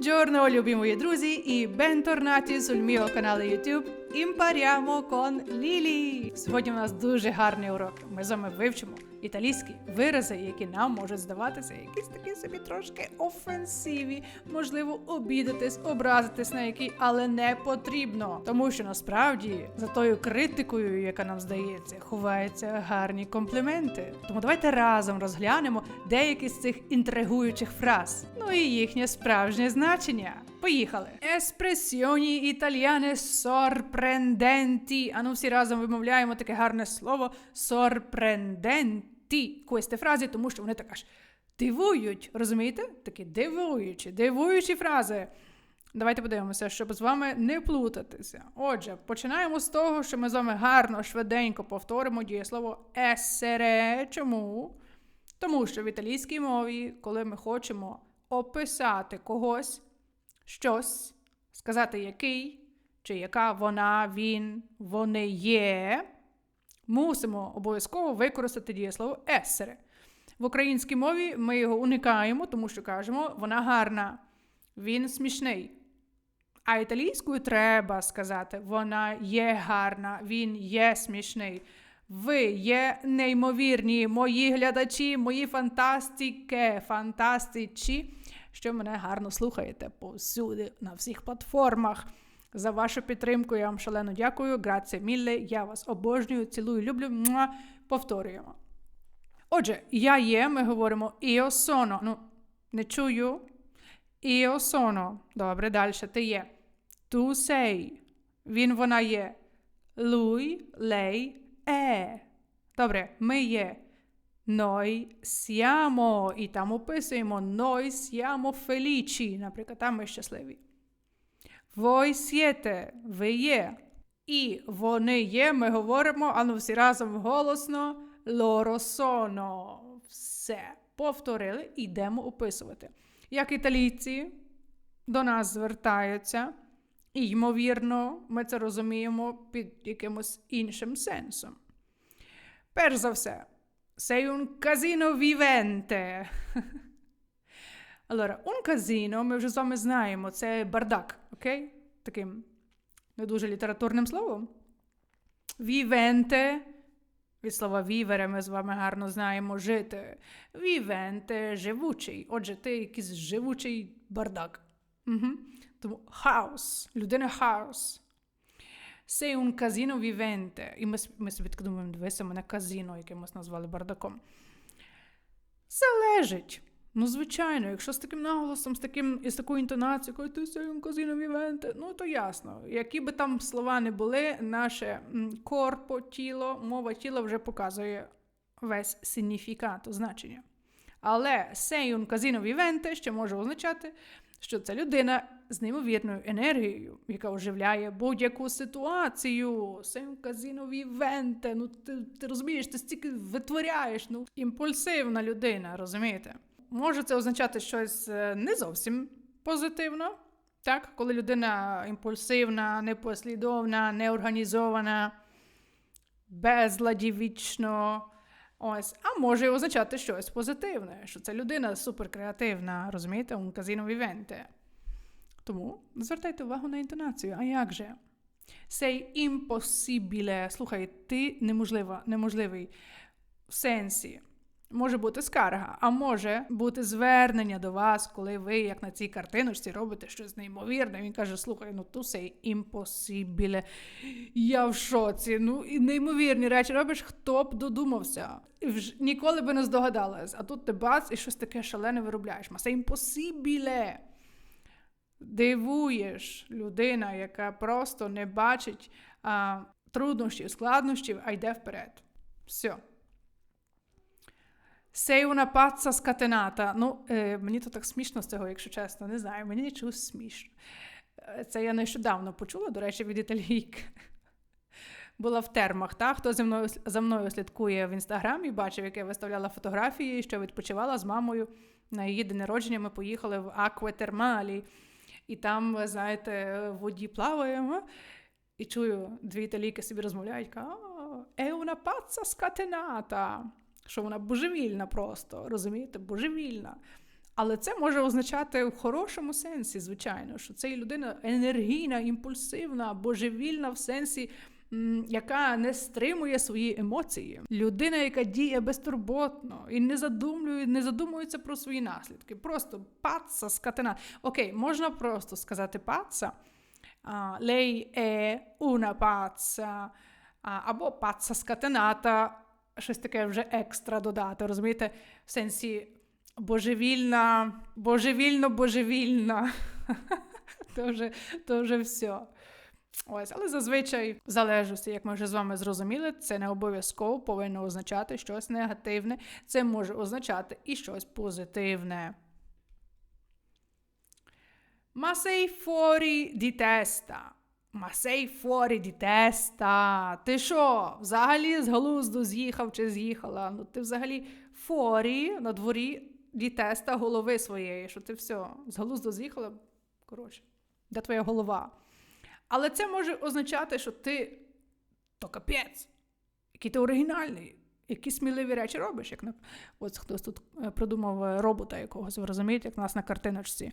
Buongiorno, любі мої друзі, і bentornati sul mio canale YouTube Impariamo con Lili. Сьогодні у нас дуже гарний урок. Ми з вами вивчимо італійські вирази, які нам можуть здаватися якісь такі собі трошки офенсиві, можливо, обідатись, образитись на які, але не потрібно. Тому що насправді за тою критикою, яка нам здається, ховаються гарні компліменти. Тому давайте разом розглянемо деякі з цих інтригуючих фраз, ну і їхнє справжнє значення. Поїхали. Еспресіоні італіане. А ну всі разом вимовляємо таке гарне слово sorprendenti. Queste фрази, тому що вони так аж дивують. Розумієте? Такі дивуючі, дивуючі фрази. Давайте подивимося, щоб з вами не плутатися. Отже, починаємо з того, що ми з вами гарно, швиденько повторимо дієслово essere. Чому? Тому що в італійській мові, коли ми хочемо описати когось, щось, сказати який, чи яка вона, він, вони є, мусимо обов'язково використати дієслово essere. В українській мові ми його уникаємо, тому що кажемо, вона гарна, він смішний. А італійською треба сказати, вона є гарна, він є смішний. Ви є неймовірні, мої глядачі, мої фантастики, фантастичі, що мене гарно слухаєте повсюди, на всіх платформах. За вашу підтримку я вам шалено дякую. Граце мілле, я вас обожнюю, цілую, люблю. Муа. Повторюємо. Отже, я є, ми говоримо sono. Ну, не чую. Sono. Добре, далі ти є. Tu sei. Він, вона є. Lui, lei è. Добре, ми є. Noi siamo. І там описуємо noi siamo felici. Наприклад, там ми щасливі. Voi siete. Ви є. І вони є, ми говоримо, а ну всі разом голосно. Loro sono. Все. Повторили, йдемо описувати. Як італійці до нас звертаються, і, ймовірно, ми це розуміємо під якимось іншим сенсом. Перш за все, sei un casino vivente. Allora, un casino, ми вже з вами знаємо, це бардак, окей? Таким не дуже літературним словом. Vivente, від слова вівере ми з вами гарно знаємо жити. Vivente – живучий. Отже, ти якийсь живучий бардак. Угу. Тому хаос, людина хаос. Sei un casino vivente. І ми, ми собі так думаємо, дивися, мене казіно, яке ми назвали бардаком. Залежить. Ну, звичайно, якщо з таким наголосом, з таким, і з такою інтонацією, ти un casino vivente, ну то ясно. Які би там слова не були, наше корпо, тіло, мова тіла вже показує весь сигніфікат, значення. Але sei un casino ще може означати, що це людина з неймовірною енергією, яка оживляє будь-яку ситуацію. Sei un casino. Ну, ти, ти розумієш, ти стільки витворяєш. Ну, імпульсивна людина, розумієте? Може це означати щось не зовсім позитивно, так? коли людина імпульсивна, непослідовна, неорганізована, безладі вічно. Ось, а може означати щось позитивне, що це людина суперкреативна, розумієте, un casino vivente. Тому звертайте увагу на інтонацію. А як же? Sei impossibile. Слухай, ти неможлива, неможливий в сенсі. Може бути скарга, а може бути звернення до вас, коли ви, як на цій картиночці, робите щось неймовірне. Він каже: слухай, ну ту сей імпосібіле. Я в шоці. Ну і неймовірні речі робиш, хто б додумався. Ніколи би не здогадалась. А тут ти бац і щось таке шалене виробляєш. Ма це імпосібіле. Дивуєш людина, яка просто не бачить а, труднощів, складнощів, а йде вперед. Все. Sei una pazza scatenata. Ну, е, мені то так смішно з цього, якщо чесно, не знаю. Мені чогось смішно. Це я нещодавно почула, до речі, від італійки. Була в термах. Та? Хто зі мною, за мною слідкує в інстаграмі, бачив, як я виставляла фотографії, що відпочивала з мамою. На її день народження ми поїхали в Акветермалі. І там, знаєте, в воді плаваємо. І чую, дві італійки собі розмовляють, è una pazza scatenata що вона божевільна просто, розумієте, божевільна. Але це може означати в хорошому сенсі, звичайно, що це людина енергійна, імпульсивна, божевільна в сенсі. Яка не стримує свої емоції, людина, яка діє безтурботно і не задумує, не задумується про свої наслідки. Просто паца скатена. Окей, можна просто сказати паца. Lei è una pazza, або паца скатената, щось таке вже екстра додати. Розумієте, в сенсі божевільна, божевільно, божевільна. то, вже, то вже все. Ось, але зазвичай, в залежності, як ми вже з вами зрозуміли, це не обов'язково повинно означати щось негативне. Це може означати і щось позитивне. Fuori di testa. Sei fuori di testa. Ти що? Взагалі з глузду з'їхав чи з'їхала? Ну ти взагалі форі на дворі ді теста голови своєї, що ти все, з глузду з'їхала. Коротше, де твоя голова? Але це може означати, що ти то капець, який ти оригінальний, які сміливі речі робиш. Як на... Ось хтось тут е, придумав е, робота якогось, ви розумієте, як у нас на картиночці.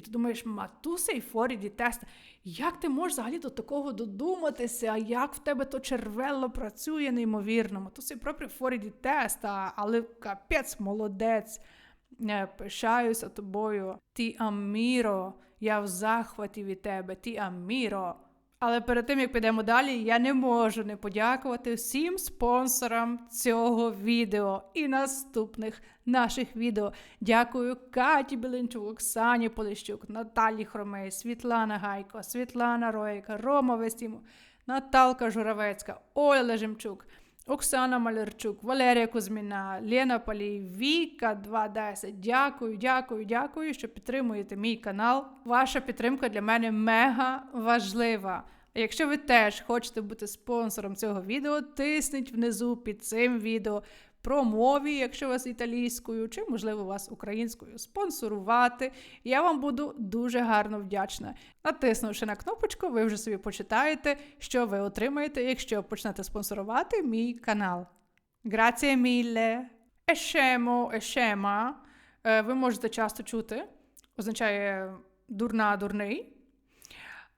І ти думаєш, матуся і Форіді тест. Як ти можеш взагалі до такого додуматися? Як в тебе то червело працює, неймовірно? Матуся і пропрі Форіді теста, але капець молодець. Е, пишаюся тобою. Ти аміро, я в захваті від тебе, ти аміро. Але перед тим як підемо далі, я не можу не подякувати всім спонсорам цього відео і наступних наших відео. Дякую Каті Білинчук, Оксані Полищук, Наталі Хромей, Світлана Гайко, Світлана Ройка, Рома Вестіму, Наталка Журавецька, Оля Лежемчук. Оксана Малярчук, Валерія Кузьміна, Лена Палій, Віка 210. Дякую, дякую, дякую, що підтримуєте мій канал. Ваша підтримка для мене мега важлива. Якщо ви теж хочете бути спонсором цього відео, тисніть внизу під цим відео про мові, якщо вас італійською, чи, можливо, вас українською спонсорувати. Я вам буду дуже гарно вдячна. Натиснувши на кнопочку, ви вже собі почитаєте, що ви отримаєте, якщо почнете спонсорувати мій канал. Grazie mille! Ешемо, ешема. Ви можете часто чути, означає дурна, дурний.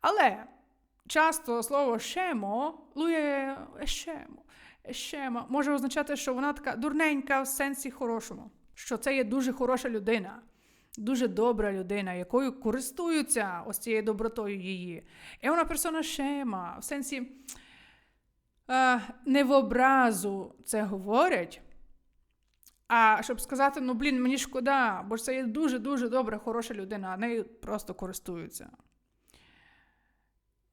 Але часто слово шемо лує ешемо ще може означати, що вона така дурненька в сенсі хорошому, що це є дуже хороша людина, дуже добра людина, якою користуються ось цією добротою її. І вона персона шема, в сенсі е, не в образу це говорять. А щоб сказати, ну блін, мені шкода, бо це є дуже-дуже добра, хороша людина, а нею просто користуються.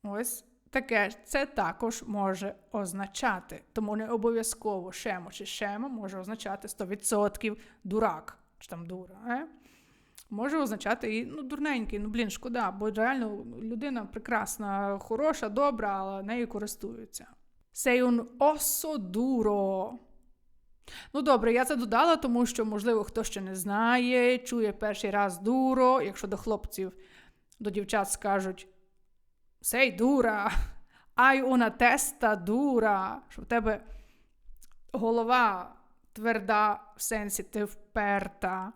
Ось Таке це також може означати, тому не обов'язково шемо чи шемо може означати 100% дурак чи там дура. Е? Може означати і ну, дурненький, ну блін, шкода, бо реально людина прекрасна, хороша, добра, але нею користуються. Un osso duro. Ну, добре, я це додала, тому що, можливо, хто ще не знає, чує перший раз дуро, якщо до хлопців, до дівчат скажуть. Сей дура, ай una testa дура, що в тебе голова тверда в сенсі ти вперта.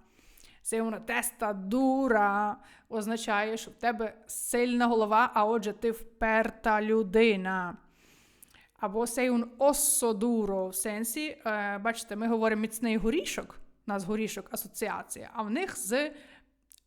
Сей una testa дура означає, що в тебе сильна голова, а отже, ти вперта людина. Або сей un osso duro в сенсі, е, бачите, ми говоримо міцний горішок, у нас горішок асоціація, а в них з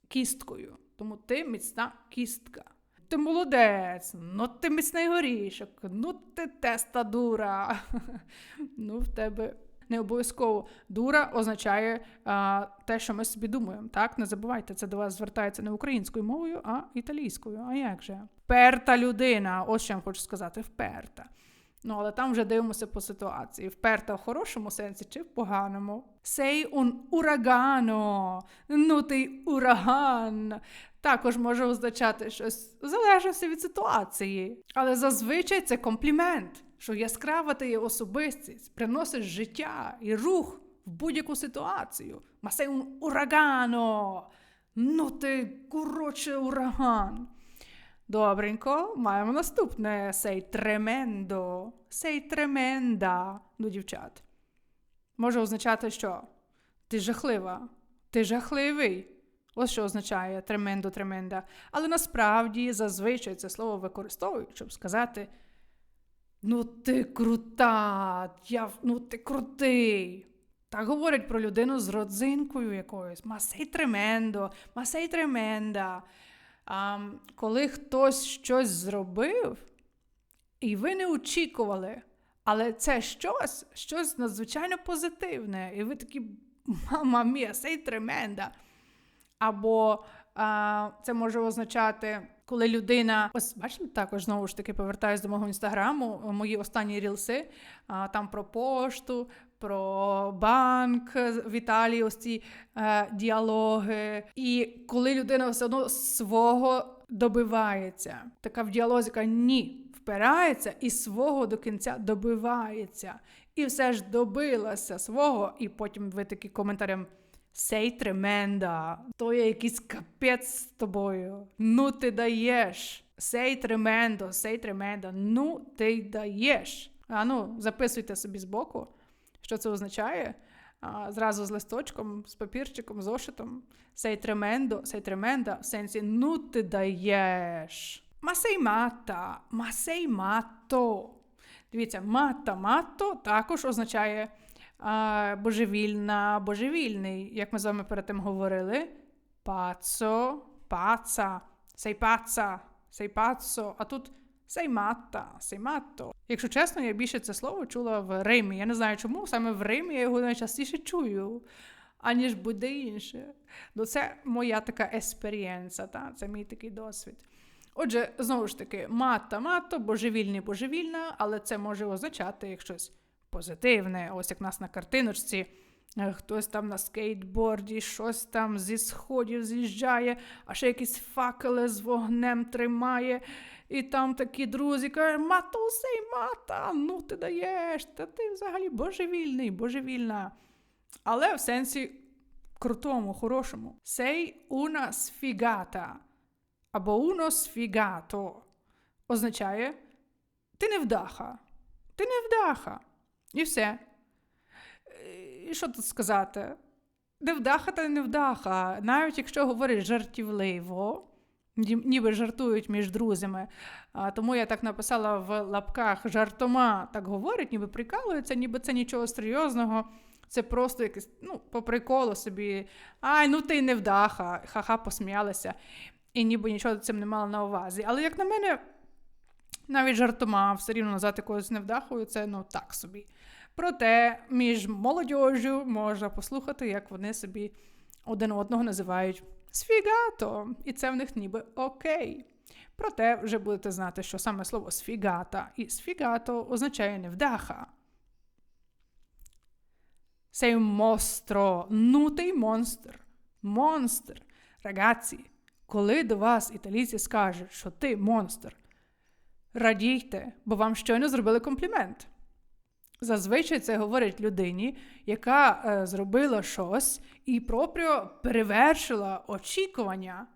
кісткою. Тому ти міцна кістка ти молодець, ну ти міцний горішок, ну ти теста дура. Ну, в тебе не обов'язково дура означає а, те, що ми собі думаємо. Так, не забувайте, це до вас звертається не українською мовою, а італійською. А як же? Вперта людина, ось що я хочу сказати, вперта. Ну, але там вже дивимося по ситуації. Вперта в хорошому сенсі чи в поганому. Сей un урагано. Ну ти ураган також може означати щось в залежності від ситуації. Але зазвичай це комплімент, що яскрава ти є особистість, приносиш життя і рух в будь-яку ситуацію. Un uragano! Ну ти, коротше, ураган. Добренько, маємо наступне сей тремендо, сей тремenda до дівчат. Може означати, що ти жахлива, ти жахливий. Ось що означає тремендо, тременда. Але насправді зазвичай це слово використовують, щоб сказати: Ну, ти крута, я, ну ти крутий. Так говорять про людину з родзинкою якоюсь. Масей тремендо, масей тременда. Коли хтось щось зробив, і ви не очікували, але це щось, щось надзвичайно позитивне. І ви такі, мама мія, сей тременда. Або а, це може означати, коли людина. Ось бачите, також знову ж таки повертаюся до мого інстаграму, мої останні рілси, а, там про пошту, про банк в Італії, ось ці е, діалоги. І коли людина все одно свого добивається, така в діалозі каже, ні, впирається і свого до кінця добивається. І все ж добилася свого, і потім ви такі коментарем. Сей тременда, то є якийсь капець з тобою. Ну ти даєш. Сей тремендо, сей тремендо, ну ти даєш. А ну, записуйте собі збоку, що це означає. А, Зразу з листочком, з папірчиком, зошитом. Сей тремендо, сей тременда, в сенсі ну ти даєш. Ма сей мата, ма сей мато. Дивіться, мата, мато також означає божевільна, божевільний, як ми з вами перед тим говорили. Пацо, паца, сей паца, сей пацо, а тут сей матта, сей матто. Якщо чесно, я більше це слово чула в Римі. Я не знаю чому, саме в Римі я його найчастіше чую, аніж буде інше. Ну, це моя така есперієнса, та? це мій такий досвід. Отже, знову ж таки, матта, матто, божевільний, божевільна, але це може означати як щось позитивне. Ось як нас на картиночці. Хтось там на скейтборді, щось там зі сходів з'їжджає, а ще якісь факели з вогнем тримає. І там такі друзі кажуть, матусей, мата, ну ти даєш, та ти взагалі божевільний, божевільна. Але в сенсі крутому, хорошому. Сей una sfigata або uno sfigato означає ти невдаха, ти невдаха. І все. І що тут сказати? Невдаха та невдаха. Навіть якщо говорить жартівливо, ніби жартують між друзями. А, Тому я так написала в лапках жартома так говорять, ніби прикалуються, ніби це нічого серйозного. Це просто якесь, ну, по приколу собі. Ай, ну ти невдаха, ха-ха, посміялися. І ніби нічого цим не мала на увазі. Але, як на мене, навіть жартома все рівно назвати когось невдахою, це ну так собі. Проте між молодіжю можна послухати, як вони собі один одного називають сфігато, і це в них ніби окей. Проте вже будете знати, що саме слово сфігата і сфігато означає невдаха. Sei un mostro, ну монстр. Монстр. Рагazzi, коли до вас італійці скажуть, що ти монстр, радійте, бо вам щойно зробили комплімент. Зазвичай це говорить людині, яка е, зробила щось і пропріо перевершила очікування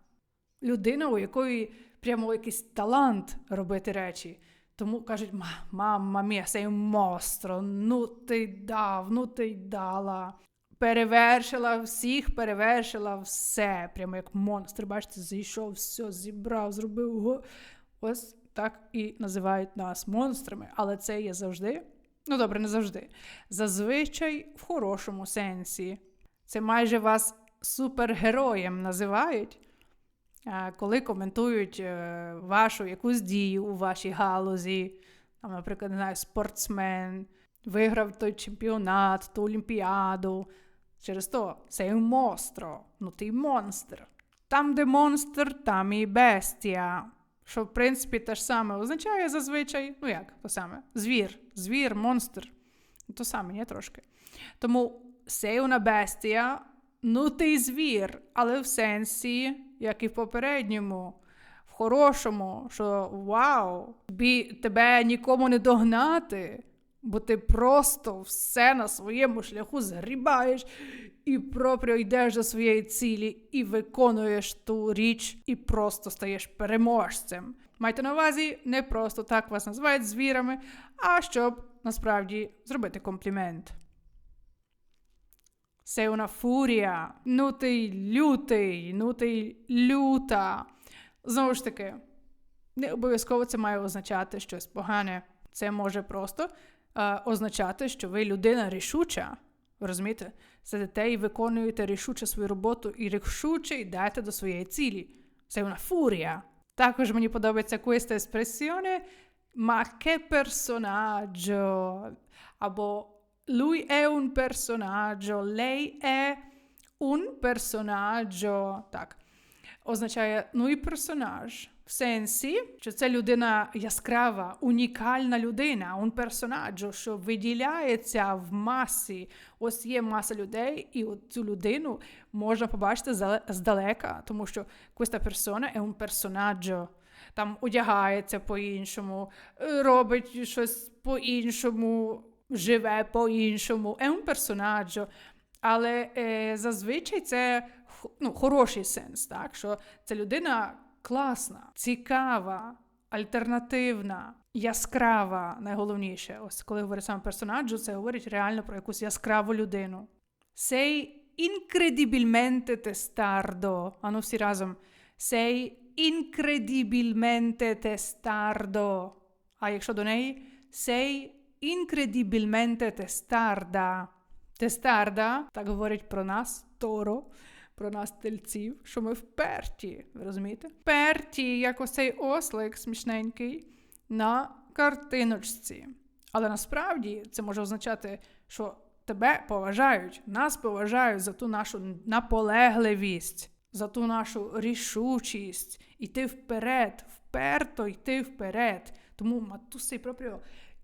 людина, у якої прямо якийсь талант робити речі. Тому кажуть, мама мія, сей мостро, ну ти дав, ну ти дала. Перевершила всіх, перевершила все. Прямо як монстр. Бачите, зійшов, все, зібрав, зробив. Ось так і називають нас монстрами. Але це є завжди. Ну, добре, не завжди. Зазвичай в хорошому сенсі. Це майже вас супергероєм називають, коли коментують е, вашу якусь дію у вашій галузі. Там, Наприклад, не знаю, спортсмен, виграв той чемпіонат, ту олімпіаду. Через то це монстро, ну ти монстр. Там, де монстр, там і бестія. Що, в принципі, те ж саме означає зазвичай, ну як то саме? Звір, звір, монстр. То саме, ні, трошки. Тому una bestia, ну ти звір, але в сенсі, як і в попередньому, в хорошому, що вау, тебе нікому не догнати, бо ти просто все на своєму шляху згрібаєш і пропрyo йдеш до своєї цілі, і виконуєш ту річ, і просто стаєш переможцем. Майте на увазі, не просто так вас називають звірами, а щоб насправді зробити комплімент. Una furia. Ну ти лютий, ну ти люта. Знову ж таки, не обов'язково це має означати щось погане. Це може просто означати, що ви людина рішуча. Ви розумієте? Сидите і виконуєте рішуче свою роботу і рішуче йдете до своєї цілі. Це una furia. Також мені подобається questa espressione ma che personaggio або lui è un personaggio, lei è un personaggio. Так. Означає ну і персонаж. В сенсі, що це людина яскрава, унікальна людина, un personaggio, що виділяється в масі. Ось є маса людей, і цю людину можна побачити здалека, тому що questa persona è un personaggio. Там одягається по-іншому, робить щось по-іншому, живе по-іншому. È un personaggio. Але е, зазвичай це ну, хороший сенс, так? що ця людина класна, цікава, альтернативна, яскрава, найголовніше. Ось коли говорить саме персонаджу, це говорить реально про якусь яскраву людину. Sei incredibilmente testardo. Ану всі разом. Sei incredibilmente testardo. А якщо до неї sei incredibilmente testarda. Тестарда, так говорить про нас, Торо, про нас тельців, що ми вперті. Ви розумієте? Вперті, як ось цей ослик смішненький, на картиночці. Але насправді це може означати, що тебе поважають, нас поважають за ту нашу наполегливість, за ту нашу рішучість, йти вперед, вперто йти вперед. Тому матуси пропріо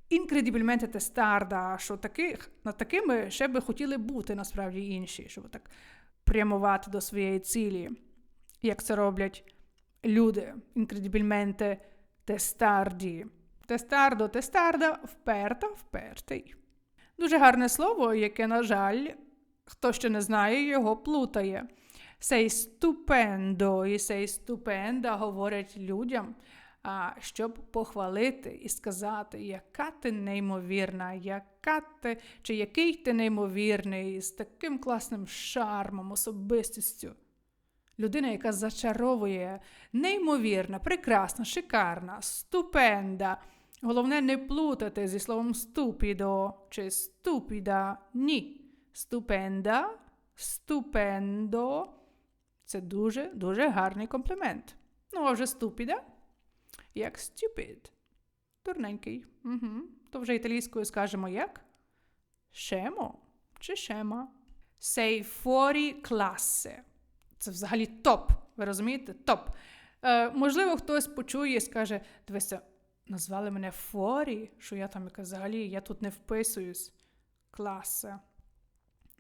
інкредибільменте тестарда, що таких, над такими ще би хотіли бути насправді інші, щоб так прямувати до своєї цілі, як це роблять люди. Інкредибільменте тестарді. Тестардо, тестарда, вперта, впертий. Дуже гарне слово, яке, на жаль, хто ще не знає, його плутає. Сей ступендо і сей ступенда говорять людям, щоб похвалити і сказати, яка ти неймовірна, яка ти, чи який ти неймовірний, з таким класним шармом, особистістю. Людина, яка зачаровує, неймовірна, прекрасна, шикарна, ступенда. Головне не плутати зі словом ступідо чи ступіда. Ні. Ступенда, ступендо це дуже-дуже гарний комплімент. Ну, а вже ступіда як stupid. Дурненький. Угу. То вже італійською скажемо як? Шемо чи шема. Sei fuori classe. Це взагалі топ. Ви розумієте? Топ. Е, Можливо, хтось почує і скаже: дивися, назвали мене форі, що я там яка взагалі я тут не вписуюсь. Класе.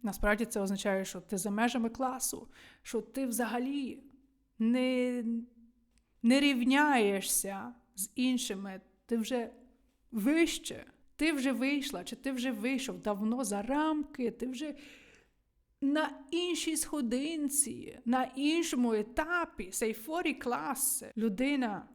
Насправді це означає, що ти за межами класу, що ти взагалі не не рівняєшся з іншими, ти вже вище, ти вже вийшла, чи ти вже вийшов давно за рамки, ти вже на іншій сходинці, на іншому етапі сейфорі класи. Людина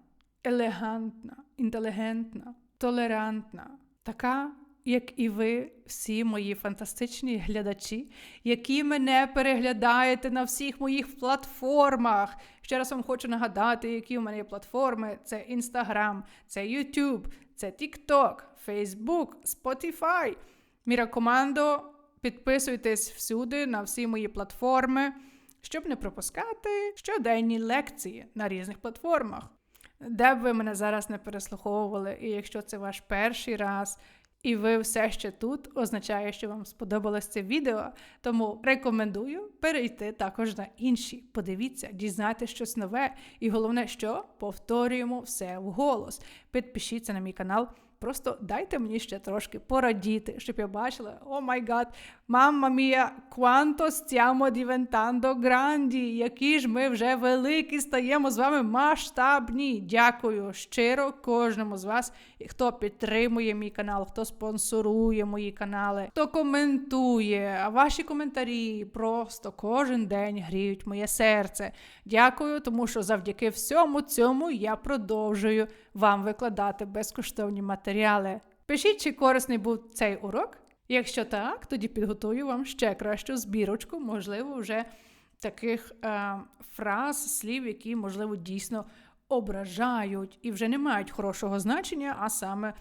елегантна, інтелігентна, толерантна, така як і ви, всі мої фантастичні глядачі, які мене переглядаєте на всіх моїх платформах. Ще раз вам хочу нагадати, які у мене є платформи: це Instagram, це YouTube, це TikTok, Facebook, Spotify. Міракомандо, підписуйтесь всюди на всі мої платформи, щоб не пропускати щоденні лекції на різних платформах. Де б ви мене зараз не переслуховували, і якщо це ваш перший раз, і ви все ще тут, означає, що вам сподобалось це відео. Тому рекомендую перейти також на інші. Подивіться, дізнайте щось нове. І головне, що повторюємо все вголос. Підпишіться на мій канал. Просто дайте мені ще трошки порадіти, щоб я бачила, о май гад, мамма мія, quanto stiamo diventando grandi, які ж ми вже великі стаємо з вами масштабні. Дякую щиро кожному з вас, хто підтримує мій канал, хто спонсорує мої канали, хто коментує. А ваші коментарі просто кожен день гріють моє серце. Дякую, тому що завдяки всьому цьому я продовжую вам викладати безкоштовні матеріали. Пишіть, чи корисний був цей урок. Якщо так, тоді підготую вам ще кращу збірочку, можливо, вже таких е, фраз, слів, які, можливо, дійсно ображають і вже не мають хорошого значення, а саме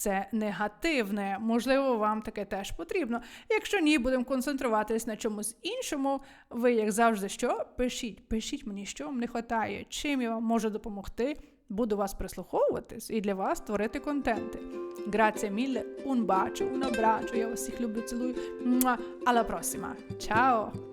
це негативне. Можливо, вам таке теж потрібно. Якщо ні, будемо концентруватись на чомусь іншому. Ви, як завжди, що пишіть, пишіть мені, що вам не вистачає, чим я вам можу допомогти. Буду вас прислуховуватись і для вас створити контенти. Grazie mille, un bacio, un abbraccio, я вас всіх люблю, цілую. Муа. Alla. Ciao!